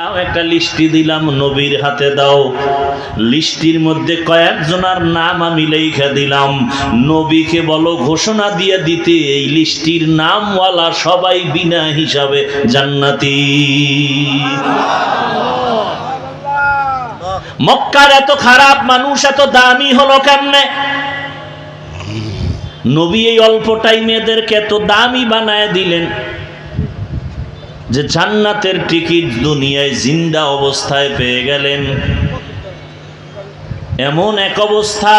দাও, একটা লিস্টি দিলাম নবীর হাতে দাও। লিস্টির মধ্যে কয়েকজনার নাম আমি লেখা দিলাম। নবীকে বলো ঘোষণা দিয়ে দিতে এই লিস্টির নামওয়ালা সবাই বিনা হিসাবে জান্নাতি। মক্কার এত খারাপ মানুষ এত দামি হলো কেমনে? নবী এই অল্প টাইমে এদেরকে এত দামি বানায় দিলেন। যে জান্নাতের টিকিট দুনিয়ায় জিন্দা অবস্থায় পেয়ে গেলেন। এমন এক অবস্থা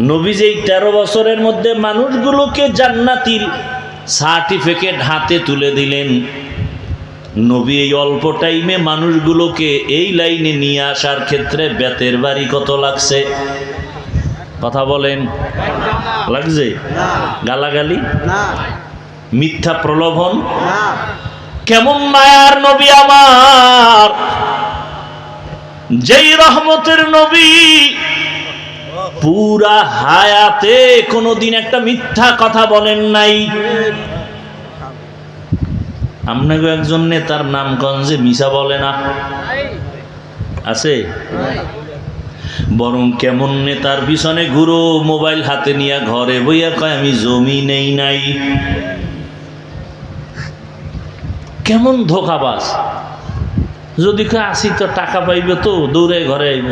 নবী যেই তেরো বছরের মধ্যে মানুষগুলোকে জান্নাতির সার্টিফিকেট হাতে তুলে দিলেন নবী এই অল্প টাইমে মানুষগুলোকে এই লাইনে নিয়ে আসার ক্ষেত্রে বেতের বাড়ি কত লাগছে? কথা বলেন লাগছে? গালাগালি? মিথ্যা প্রলোভন? কেমন মায়ার নবী আমার? যেই রহমতের নবী পুরা হায়াতে কোনোদিন একটা মিথ্যা কথা বলেন নাই। আপনাকে একজন নেতার নাম গঞ্জে মিশা বলে না? আছে? বরং কেমন নেতার পিছনে ঘুরো, মোবাইল হাতে নিয়ে ঘরে বইয়া কয়, আমি জমি নেই নাই। কেমন ধোকাবাজ? যদি কেউ আসি তো টাকা পাইবে তো দৌড়ে ঘরে আইব।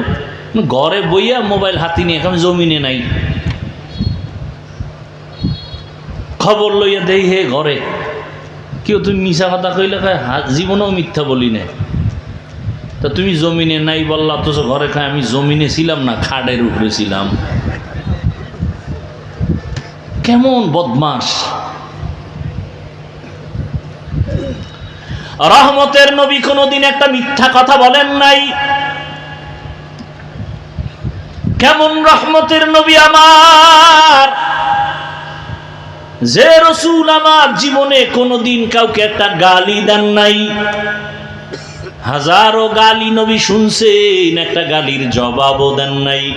ঘরে বইয়া মোবাইল হাতি নিয়ে, এখন জমিনে নাই। খবর লইয়া দেই হে ঘরে। কেউ তুমি মিশা কথা কইলে জীবনেও মিথ্যা বলি না তা তুমি জমিনে নাই বললা তো ঘরে খায় আমি জমিনে ছিলাম না খাটের উপরে ছিলাম। কেমন বদমাস রহমতের নবী কোনোদিন একটা মিথ্যা কথা বলেন নাই। কেমন রহমতের নবী আমার? যে রসুল আমার জীবনে কোনোদিন কাউকে একটা গালি দেন নাই। হাজারো গালি নবী শুনছেন, একটা গালির জবাবও দেন নাই।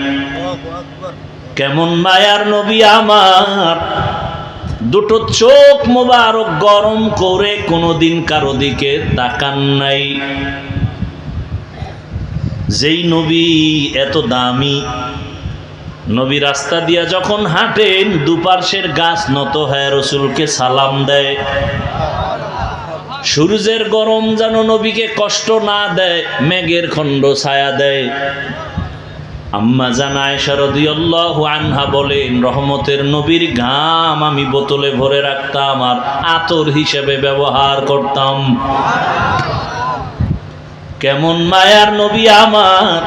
কেমন মায়ার নবী আমার? দুটো চোখ মোবারক গরম করে কোনোদিন কারও দিকে তাকান নাই। যেই নবী এত দামি, নবী রাস্তা দিয়া যখন হাঁটেন, দুপার্শ্বের গাছ নত হয় রসুলকে সালাম দেয়। সূর্যের গরম যেন নবীকে কষ্ট না দেয়, মেঘের খণ্ড ছায়া দেয়। আম্মা জানায় শারদিয়াল্লাহু আনহা বলেন, রহমতের নবীর ঘাম আমি বোতলে ভরে রাখতাম আর আতর হিসেবে ব্যবহার করতাম। কেমন মায়ার নবী আমার।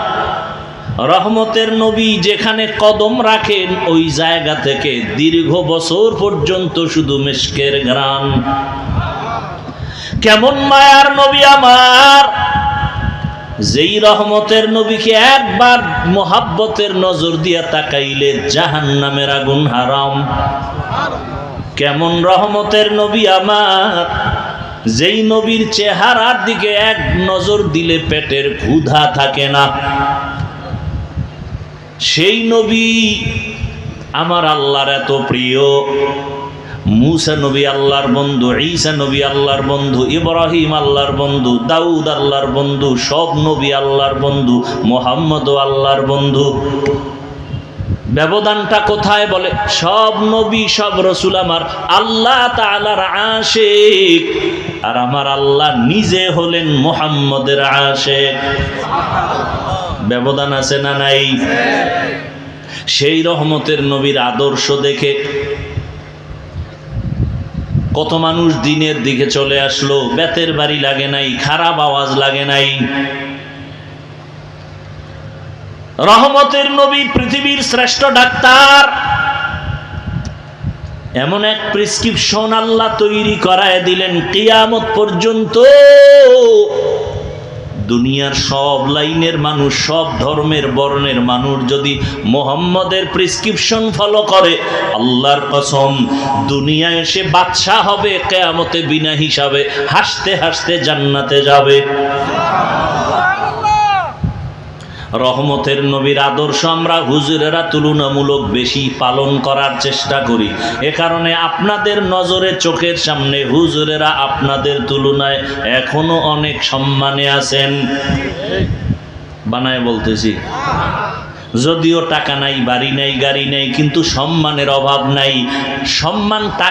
রহমতের নবী যেখানে কদম রাখেন, ওই জায়গা থেকে দীর্ঘ বছর পর্যন্ত শুধু মেশকের গ্রাম কেমন মায়ার নবী আমার। যেই রহমতের নবীকে একবার মোহাব্বতের নজর দিয়া তাকাইলে জাহান নামের আগুন হারাম। কেমন রহমতের নবী আমার। যেই নবীর চেহারার দিকে এক নজর দিলে পেটের ক্ষুধা থাকে না। সেই নবী আমার আল্লাহর এত প্রিয়। মুসা নবী আল্লাহর বন্ধু, ঈসা নবী আল্লাহর বন্ধু, ইব্রাহিম আল্লাহর বন্ধু, দাউদ আল্লাহর বন্ধু, সব নবী আল্লাহর বন্ধু মোহাম্মদ আল্লাহর বন্ধু। ব্যবধানটা কোথায় বলে? সব নবী, সব রসুল আমার আল্লাহ তালার আশেক। আর আমার আল্লাহ নিজে হলেন মোহাম্মদের আশেক। ব্যবধান আছে না নাই? সেই রহমতের নবীর আদর্শ দেখে কত মানুষ দিনের দিকে চলে আসলো, বেতের বাড়ি লাগে নাই, খারাপ আওয়াজ লাগে নাই। রহমতের নবী পৃথিবীর শ্রেষ্ঠ ডাক্তার। এমন এক প্রেসক্রিপশন আল্লাহ তৈরি করায় দিলেন, কিয়ামত পর্যন্ত দুনিয়ার সব লাইনের মানুষ, সব ধর্মের বর্ণের মানুষ যদি মোহাম্মদের প্রেসক্রিপশন ফলো করে, আল্লাহর কসম, দুনিয়ায় এসে বাদশাহ হবে, কেয়ামতে বিনা হিসাবে হাসতে হাসতে জান্নাতে যাবে। রহমতের নবীর আদর্শ আমরা হুজুরেরা তুলনামূলক বেশি পালন করার চেষ্টা করি। এ কারণে আপনাদের নজরে চোখের সামনে হুজুরেরা আপনাদের তুলনায় এখনও অনেক সম্মানে আছেন। বানায় বলতেছি। যদিও টাকা নাই, বাড়ি নাই, গাড়ি নাই, কিন্তু সম্মানের অভাব নাই। সম্মান